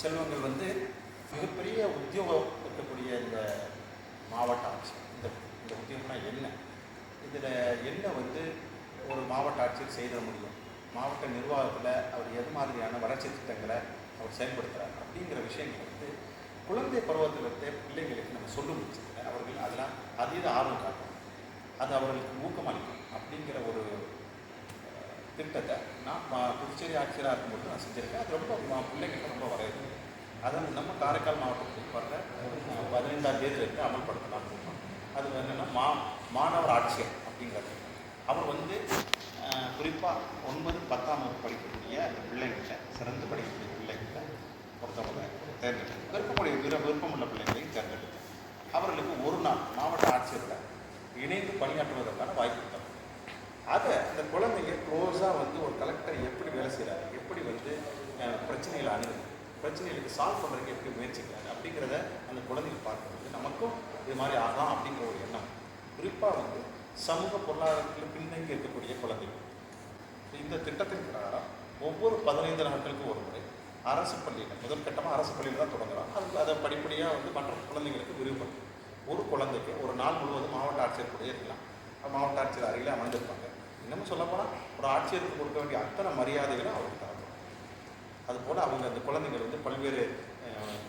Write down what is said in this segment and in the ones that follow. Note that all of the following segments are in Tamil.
செல்வங்கள் வந்து மிகப்பெரிய உத்தியோகம் இருக்கக்கூடிய இந்த மாவட்ட ஆட்சி இந்த இந்த உத்தியோகம்னா என்ன? இதில் என்ன வந்து ஒரு மாவட்ட ஆட்சியர் செய்திட முடியும்? மாவட்ட நிர்வாகத்தில் அவர் எது மாதிரியான வளர்ச்சி திட்டங்களை அவர் செயல்படுத்துகிறார் அப்படிங்கிற விஷயங்கள் வந்து குழந்தை பருவத்திலிருந்தே பிள்ளைங்களுக்கு நம்ம சொல்லும் பட்சத்தில் அவர்கள் அதெல்லாம் அதீத ஆர்வம் காட்டும் அது அவர்களுக்கு ஊக்கமளிக்கும் அப்படிங்கிற ஒரு திட்டத்தை. நான் புதுச்சேரி ஆட்சியராக இருக்கும்போது நான் செஞ்சுருக்கேன். அது ரொம்ப பிள்ளைங்களுக்கு ரொம்ப வரவேற்கும் அதை நம்ம காரைக்கால் மாவட்டத்துக்கு வர்ற அஹ், பதினைந்தாம் தேதியிலிருந்து அமல்படுத்தலாம் இருக்கோம். அது என்னென்னா மா மாணவர் ஆட்சியர் அப்படிங்கிறது. அவர் வந்து குறிப்பாக ஒன்பது பத்தாம் வகுப்பு படிக்கக்கூடிய அந்த பிள்ளைங்களை சிறந்து படிக்கக்கூடிய பிள்ளைங்களை ஒருத்தவங்களை தேர்ந்தெடுத்து விருப்பமுடைய விருப்பம் விருப்பமுள்ள பிள்ளைகளையும் தேர்ந்தெடுக்கும் அவர்களுக்கு ஒரு நாள் மாவட்ட ஆட்சியரில் இணைந்து பணியாற்றுவதற்கான வாய்ப்பு குழந்தைங்க க்ளோஸாக வந்து ஒரு கலெக்டர் எப்படி வேலை செய்கிறாரு எப்படி வந்து பிரச்சனையில் பிரச்சனைகளை அணுகுது? பிரச்சனைகளுக்கு சால்வ் பண்ணுறதுக்கு எப்படி முயற்சிக்கிறாரு? அப்படிங்கிறத அந்த குழந்தைங்க பார்க்கும்போது நமக்கும் இது மாதிரி ஆகலாம் அப்படிங்கிற ஒரு எண்ணம். குறிப்பாக வந்து சமூக பொருளாதாரத்தில் பின்தங்கி இருக்கக்கூடிய குழந்தைகள். இந்த திட்டத்தின் பிரகாரம் ஒவ்வொரு பதினைந்து நாட்களுக்கும் ஒரு முறை அரசு பள்ளியில் முதற்கட்டமாக அரசு பள்ளியில் தான் தொடங்குறோம் அது அதை படிப்படியாக வந்து மற்ற குழந்தைங்களுக்கு விரிவுபடுத்தும். ஒரு குழந்தைக்கு ஒரு நாள் முழுவதும் மாவட்ட ஆட்சியர் கூட இருக்கலாம். மாவட்ட ஆட்சியர் அருகில் அமர்ந்திருப்பாங்க. இன்னமும் சொல்லப்போனால் ஒரு ஆட்சியருக்கு கொடுக்க வேண்டிய அத்தனை மரியாதைகளும் அவருக்கு தரணும். அதுபோல் அவங்க அந்த குழந்தைகள் வந்து பல்வேறு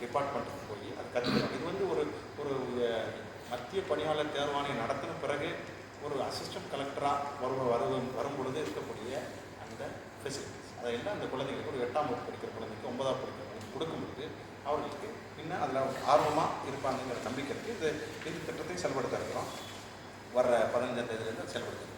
டிபார்ட்மெண்ட்டுக்கு போய் அது கற்றுக்கிறாங்க இது வந்து ஒரு ஒரு மத்திய பணியாளர் தேர்வாணையம் நடத்தின பிறகு ஒரு அசிஸ்டன்ட் கலெக்டராக வருவ வரும் வரும் பொழுது இருக்கக்கூடிய அந்த ஃபெசிலிட்டிஸ் அதையெல்லாம் அந்த குழந்தைங்களுக்கு ஒரு எட்டாம் வகுப்பு படிக்கிற குழந்தைக்கு ஒன்பதாம் படிக்கிற குழந்தைக்கு கொடுக்கும்போது அவர்களுக்கு இன்னும் அதில் ஆர்வமாக இருப்பாங்கங்கிற நம்பிக்கை இருக்குது இது இந்த திட்டத்தை செயல்படுத்த இருக்கிறோம். வர்ற பதினஞ்சாம் தேதியிலேருந்து செயல்படுத்த